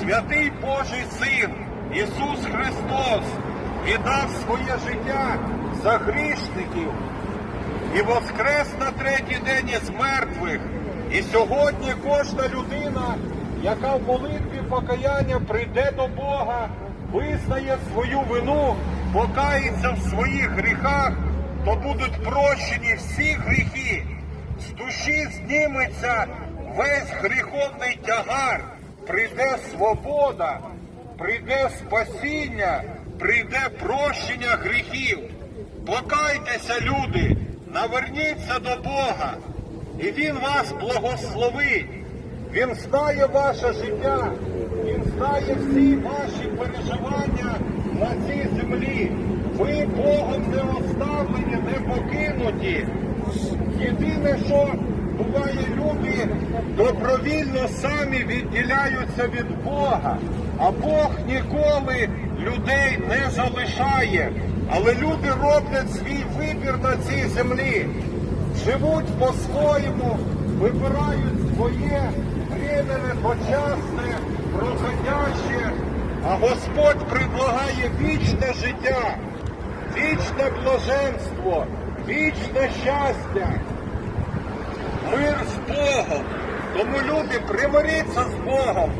святий Божий Син Ісус Христос віддав своє життя за грішників і воскрес на третій день із мертвих. І сьогодні кожна людина, яка в молитві покаяння прийде до Бога, визнає свою вину, покається в своїх гріхах, то будуть прощені всі гріхи. З душі зніметься весь гріховний тягар, прийде свобода, прийде спасіння, прийде прощення гріхів. Покайтеся, люди, наверніться до Бога, і Він вас благословить. Він знає ваше життя, Він знає всі ваші переживання на цій землі. Ви Богом не оставлені, не покинуті. Єдине, що буває, добровільно самі відділяються від Бога, а Бог ніколи людей не залишає. Але люди роблять свій вибір на цій землі, живуть по-своєму, вибирають своє временне, почасне, проходяще, а Господь предлагає вічне життя, вічне блаженство, вічне щастя мир з Богом. Тому люди примиріться з Богом,